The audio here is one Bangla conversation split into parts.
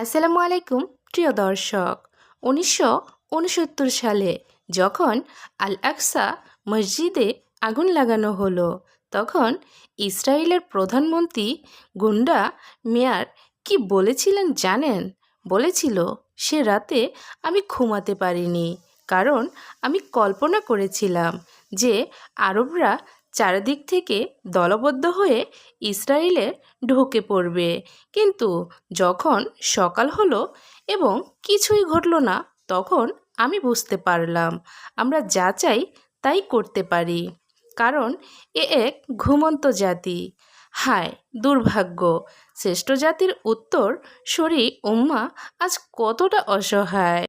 আসসালামু আলাইকুম, প্রিয় দর্শক। উনিশশো উনসত্তর সালে যখন আল আকসা মসজিদে আগুন লাগানো হলো, তখন ইসরায়েলের প্রধানমন্ত্রী গুন্ডা মেয়ার কি বলেছিলেন জানেন? বলেছিল, সে রাতে আমি ঘুমাতে পারিনি, কারণ আমি কল্পনা করেছিলাম যে আরবরা চারিদিক থেকে দলবদ্ধ হয়ে ইসরায়েলে ঢুকে পড়বে। কিন্তু যখন সকাল হলো এবং কিছুই ঘটলো না, তখন আমি বুঝতে পারলাম, আমরা যা চাই তাই করতে পারি। কারণ এ এক ঘুমন্ত জাতি। হায়, দুর্ভাগ্য! শ্রেষ্ঠ জাতির উত্তর শরী উম্মা আজ কতটা অসহায়।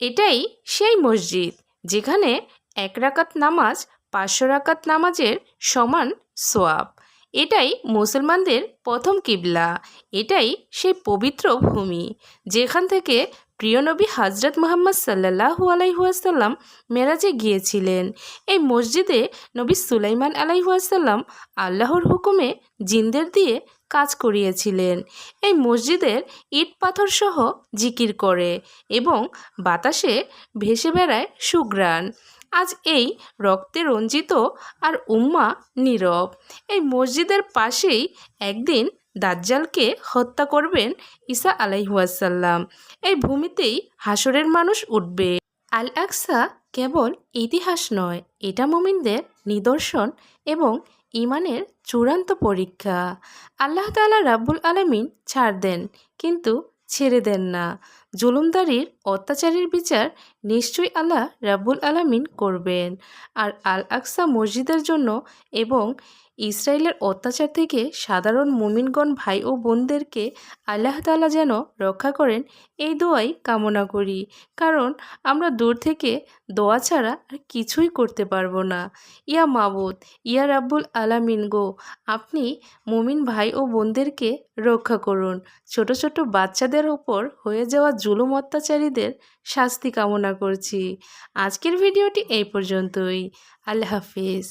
এটাই সেই মসজিদ যেখানে এক রাকাত নামাজ পাঁচশো রাকাত নামাজের সমান সোয়াব এটাই মুসলমানদের প্রথম কিবলা। এটাই সেই পবিত্র ভূমি। যেখান থেকে প্রিয় নবী হাজরত মোহাম্মদ সাল্লাহু আলাইহুয়াসাল্লাম মেরাজে গিয়েছিলেন। এই মসজিদে নবী সুলাইমান আলাইহুয়াসাল্লাম আল্লাহর হুকুমে জিনদের দিয়ে কাজ করিয়েছিলেন। এই মসজিদের ইট পাথর সহ জিকির করে এবং বাতাসে ভেসে বেড়ায় সুগ্রাণ আজ এই রক্তে রঞ্জিত আর উম্মা নীরব। এই মসজিদের পাশেই একদিন দাজ্জালকে হত্যা করবেন ঈসা আলাইহুয়াসাল্লাম এই ভূমিতেই হাসরের মানুষ উঠবে। আল আকসা কেবল ইতিহাস নয়, এটা মুমিনদের নিদর্শন এবং ইমানের চূড়ান্ত পরীক্ষা। আল্লাহ তালা রাব্বুল আলমিন ছাড় দেন, কিন্তু ছেড়ে দেন না। জুলুমদারির অত্যাচারের বিচার নিশ্চয়ই আল্লাহ রাব্বুল আলামিন করবেন। আর আল আকসা মসজিদের জন্য এবং ইসরায়েলের অত্যাচার থেকে সাধারণ মুমিনগণ ভাই ও বোনদেরকে আল্লাহ তালা যেন রক্ষা করেন, এই দোয়াই কামনা করি। কারণ আমরা দূর থেকে দোয়া ছাড়া আর কিছুই করতে পারব না। ইয়া মাবুদ, ইয়া রাব্বুল আলামিন গো, আপনি মুমিন ভাই ও বোনদেরকে রক্ষা করুন। ছোট ছোট বাচ্চাদের ওপর হয়ে যাওয়া জুলুম অত্যাচারীদের শাস্তি কামনা করছি। আজকের ভিডিওটি এই পর্যন্তই। আল্লাহ হাফিজ।